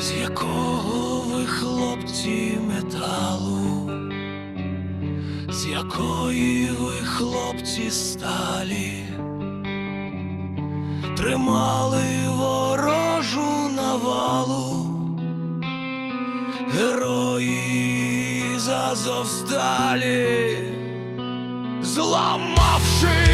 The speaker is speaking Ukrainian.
З якого ви хлопці металу, з якої ви хлопці сталі, тримали ворожу навалу, герої зазовсталі, зламавши